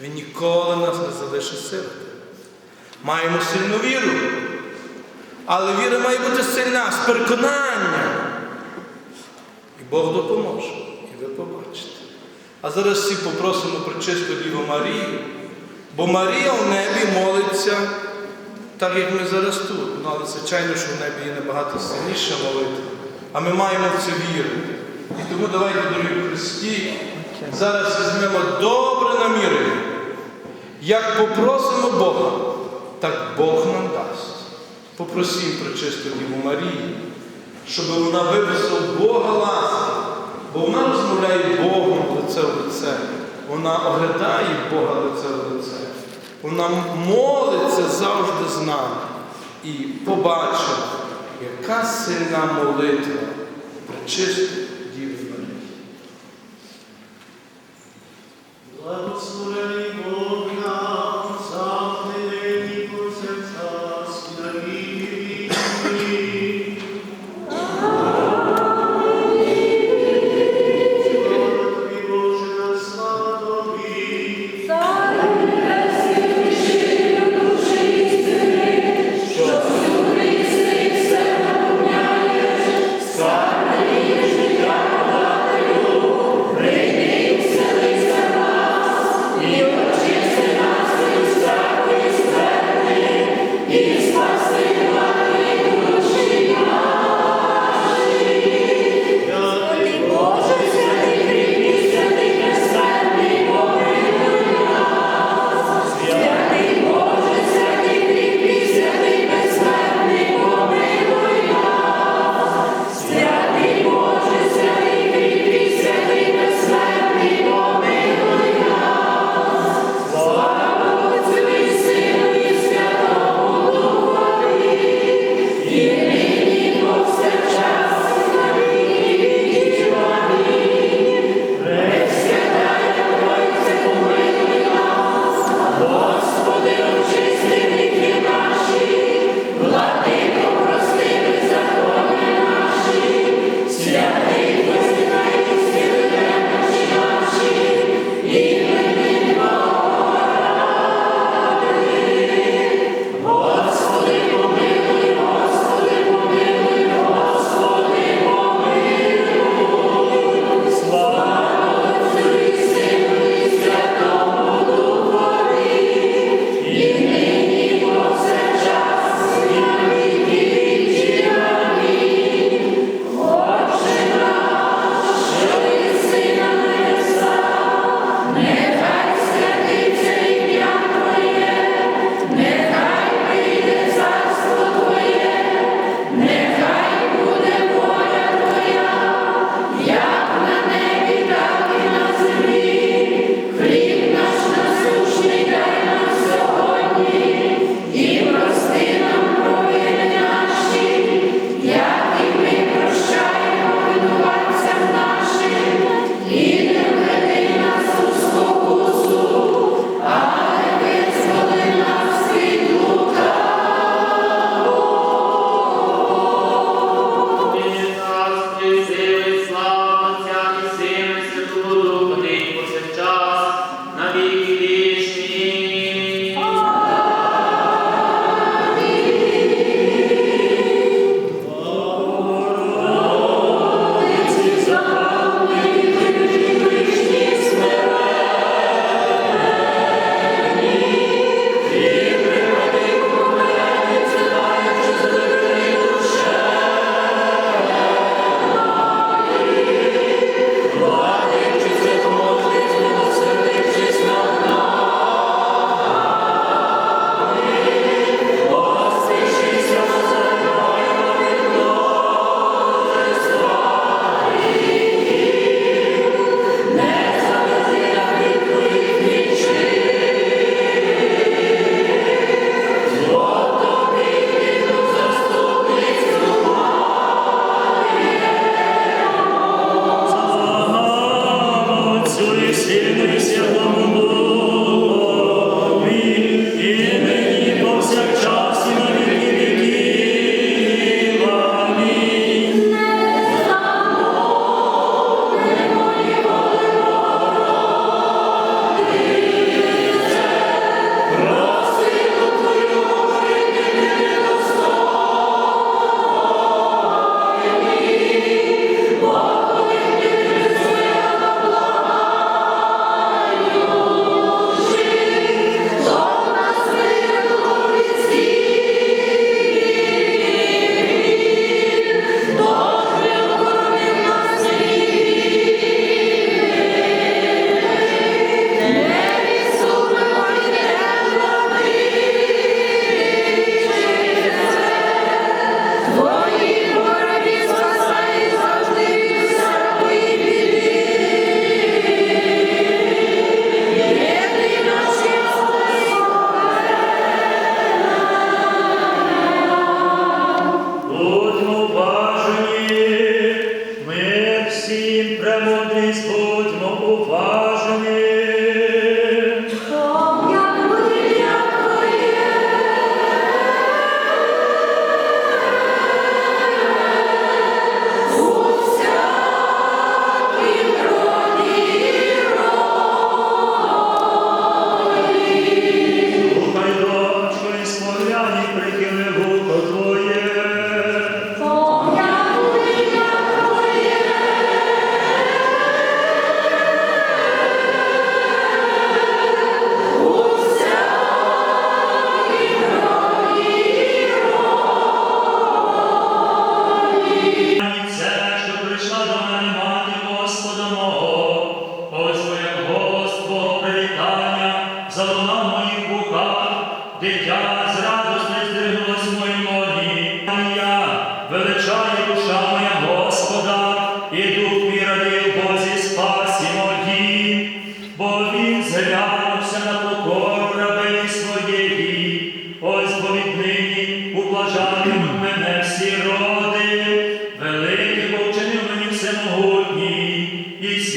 Він ніколи нас не залишить сирити. Маємо сильну віру. Але віра має бути сильна з переконанням. І Бог допоможе. І ви побачите. А зараз всі попросимо про чисту Діву Марію, бо Марія в небі молиться, так як ми зараз тут. Ну, але звичайно, що в небі є набагато сильніша молитва. А ми маємо в це вірити. І тому давайте, дорогі Христі, зараз візьмемо добре намірення. Як попросимо Бога, так Бог нам дасть. Попросім про чисту Діву Марію, щоб вона виписала Бога ласки, бо вона розмовляє Богом лице в лице. Вона оглядає Бога лице в лице. Вона молиться завжди з нами. І побачимо, яка сильна молитва про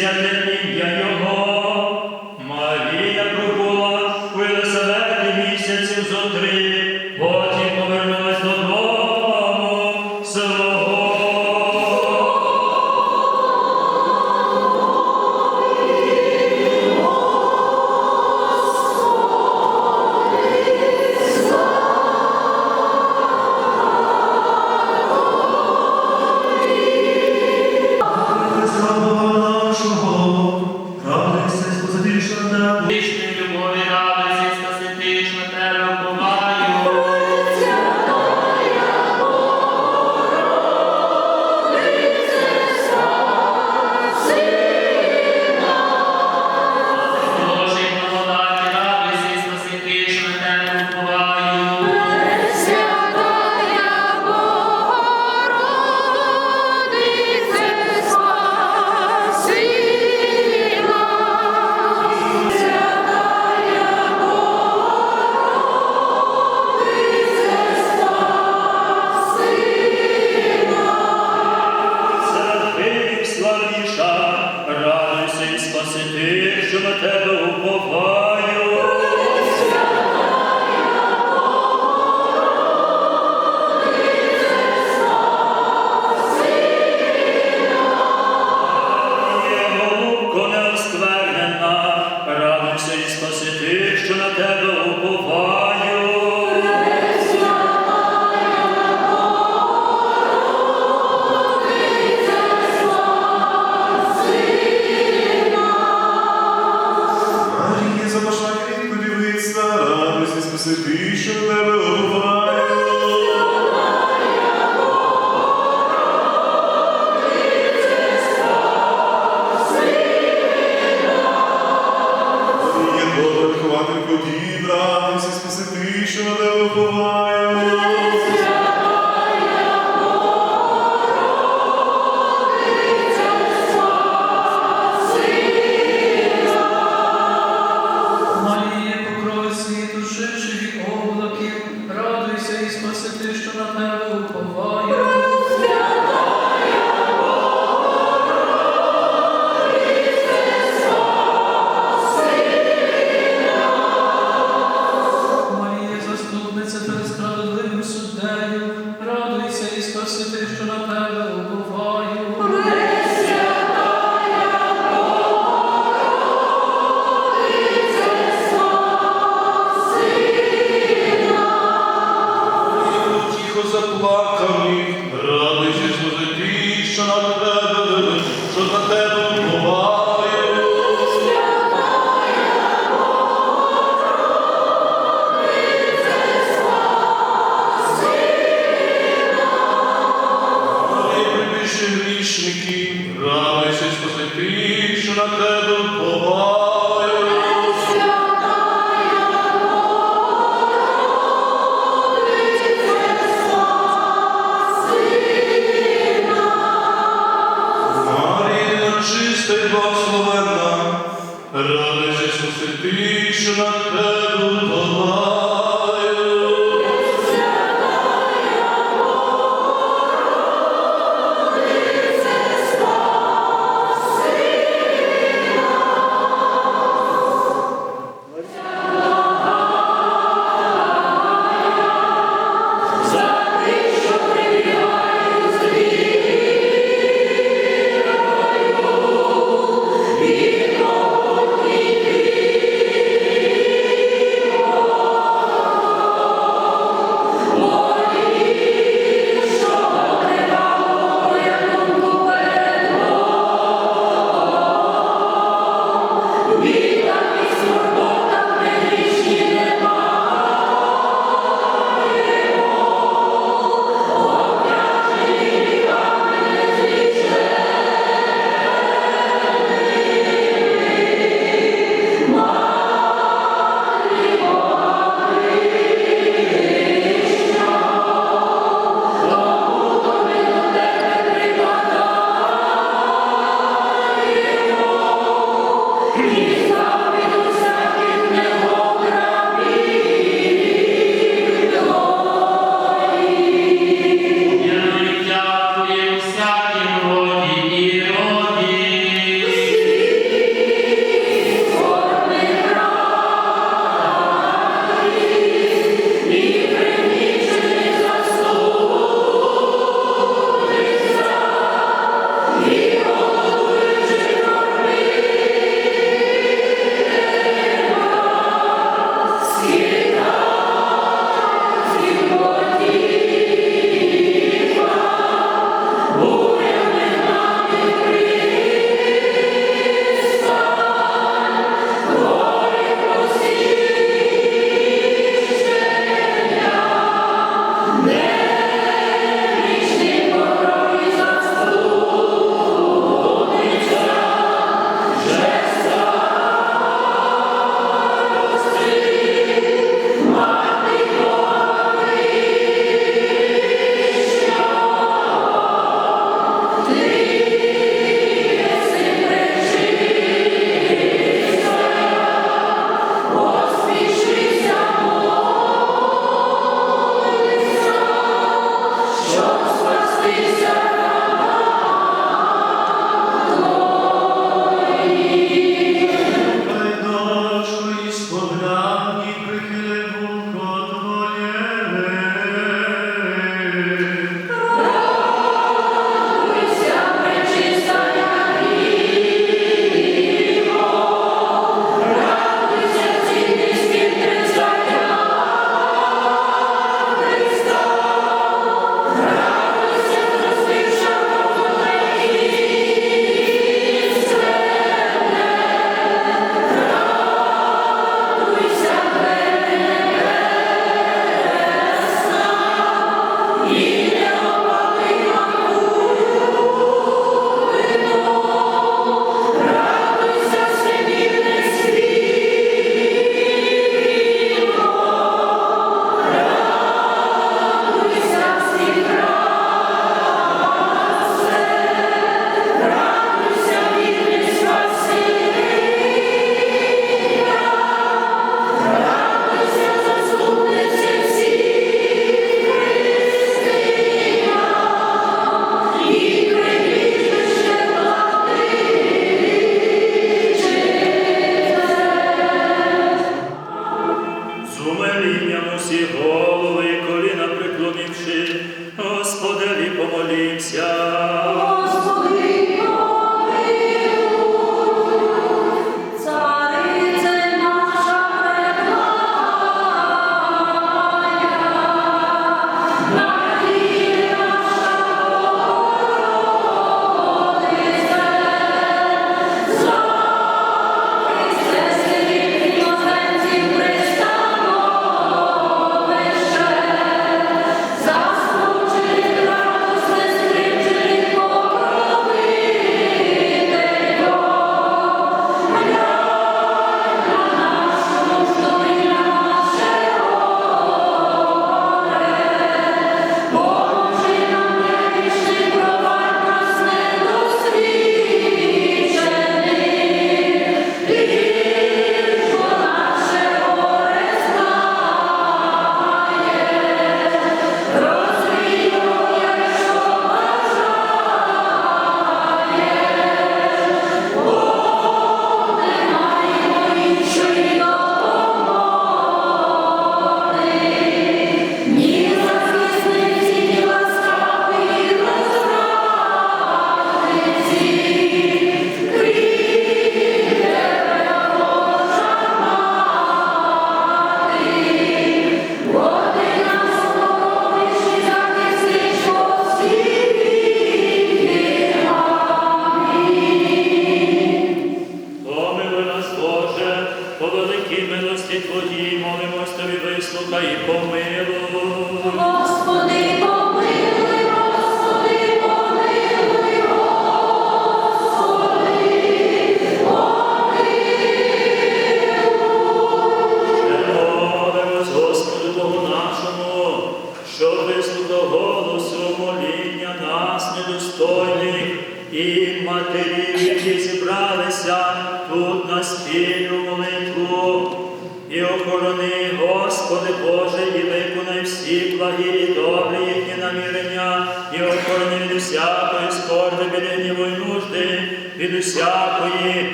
і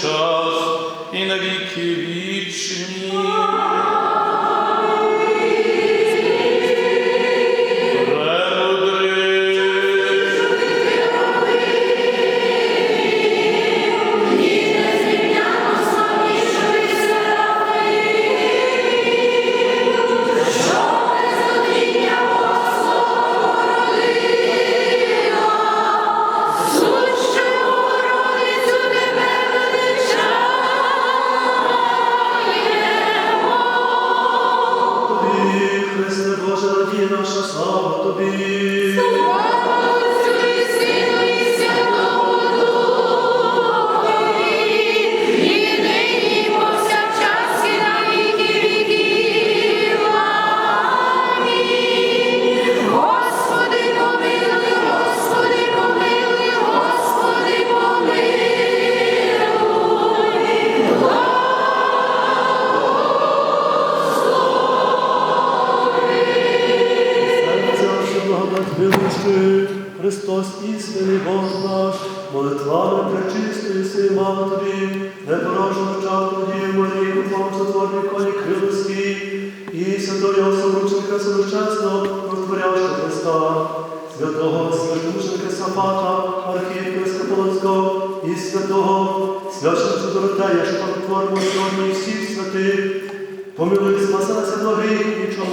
Час і на віки вічні.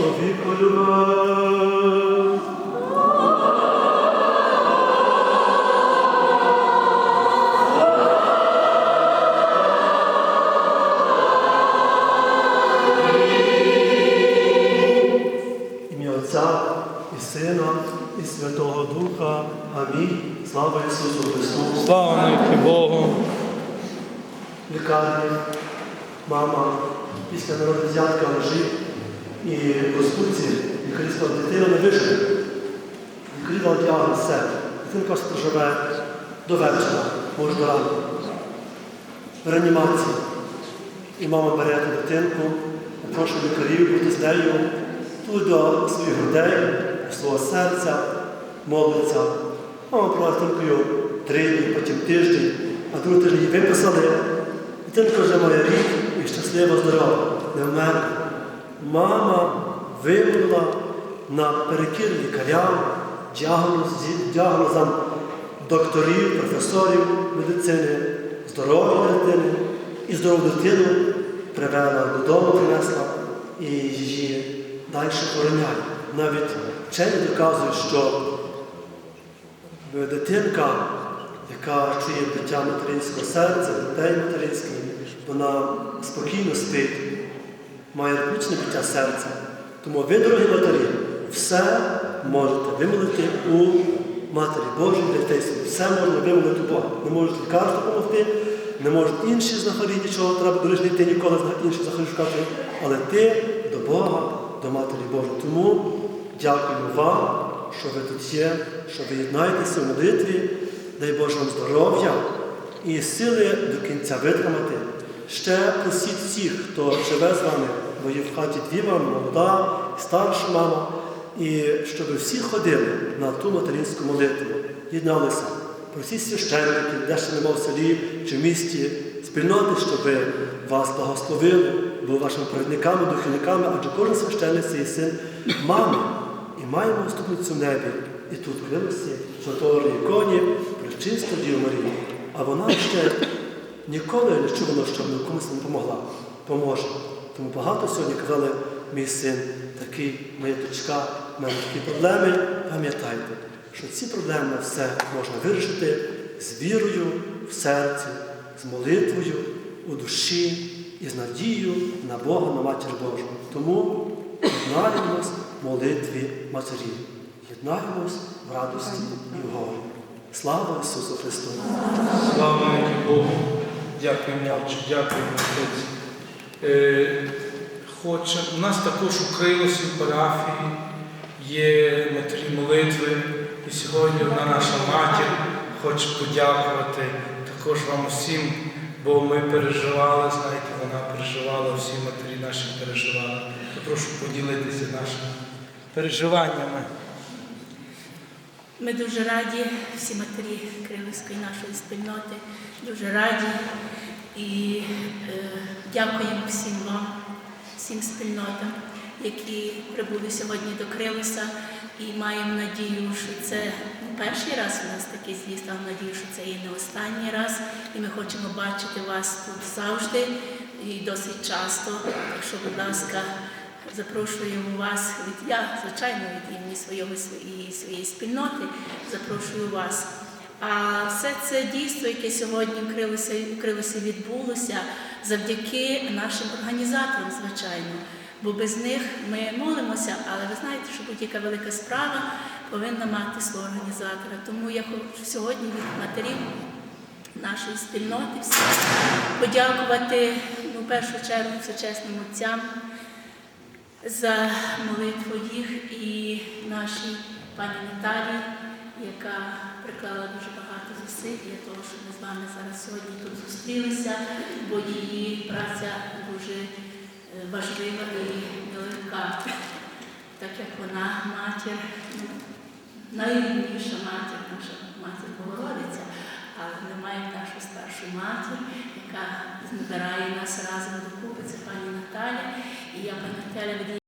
тобі. Ім'я Отця і Сина, і Святого Духа. Амінь. Слава Ісусу Христу. Слава Богу. Лікарні, мама, після народу взятка лежить. І Господь, ступці лікарі дитина не виживе. відкрила дали діагноз все. Дитинка проживе до вечора, може до ранку. В реанімації. І мама бере ту дитинку, запрошує лікарів бути з нею, тут до своїх грудей, до свого серця, молиться. Мама провела дитинкою три дні, потім тиждень, а другий тиждень її виписали. Дитинка вже має рік і щаслива, здорова, не вмерла. Мама вимовила на перекір лікарям, діагноз, діагнозам докторів, професорів медицини, здоров'я дитини і здорову дитину привела додому, принесла і її далі охороняє. Навіть вчені доказують, що дитинка, яка чує биття материнського серця, дітей материнських, вона спокійно спить, має ритмічне биття серця. Тому ви, дорогі матері, все можете вимолити у Матері Божій дітей. Все можна вимолити у Бога. Не можуть лікарі допомогти, не можуть інші знахарі, нічого треба дорожні йти ніколи інші знахарі шукати. Але ти до Бога, до Матері Божої. Тому дякую вам, що ви тут є, що ви єднаєтеся у молитві. Дай Боже вам здоров'я і сили до кінця витримати. Ще просіть всіх, хто живе з вами, бо є в хаті дві мами, молода, старша мама, і щоб всі ходили на ту материнську молитву, єдналися. Просіть священників, де ще нема в селі чи в місті, спільноти, щоб вас благословили, були вашими провідниками, духовниками, адже кожен священник це є син мами. І маємо заступницю в небі. І тут Кривості, Святої іконі, причисту Діву Марію. А вона ще ніколи не чула, щоб комусь не допомогла. Поможе. Тому багато сьогодні казали, мій син такий, моя дочка, в мене такі проблеми. Пам'ятайте, що ці проблеми все можна вирішити з вірою в серці, з молитвою у душі і з надією на Бога, на Матір Божу. Тому єднаємось в молитві Матері. Єднаємось в радості і в горі. Слава Ісусу Христу! Слава Богу. Дякуємо, Отче, дякуємо, Отець. Е, хоче, у нас також у Крилосі, в парафії є матері молитви. І сьогодні одна наша матір хоче подякувати також вам усім, бо ми переживали, знаєте, вона переживала, всі матері наші переживали. То прошу поділитися нашими переживаннями. Ми дуже раді, всі матері Кривівської нашої спільноти, дуже раді і е, дякуємо всім вам, всім спільнотам, які прибули сьогодні до Кривоса. І маємо надію, що це не перший раз у нас такий з'їзд, але надію, що це і не останній раз. І ми хочемо бачити вас тут завжди і досить часто. Так що, будь ласка, Запрошуємо вас від я, звичайно, від імені свого своєї, своєї спільноти. Запрошую вас. А все це дійство, яке сьогодні вкрилося, вкрилося відбулося завдяки нашим організаторам, звичайно. Бо без них ми молимося, але ви знаєте, що будь-яка велика справа повинна мати свого організатора. Тому я хочу сьогодні від матерів нашої спільноти всім подякувати ну, в першу чергу всечесним отцям за молитву їх і нашій пані Наталії, яка приклала дуже багато зусиль для того, щоб ми з вами зараз сьогодні тут зустрілися, бо її праця дуже е, важлива і нелегка, так як вона матір, ну, найрідніша матір, наша матір Богородиця, але ми маємо нашу старшу матір, яка збирає нас разом докупи, це пані Наталя. І я пані Наталя від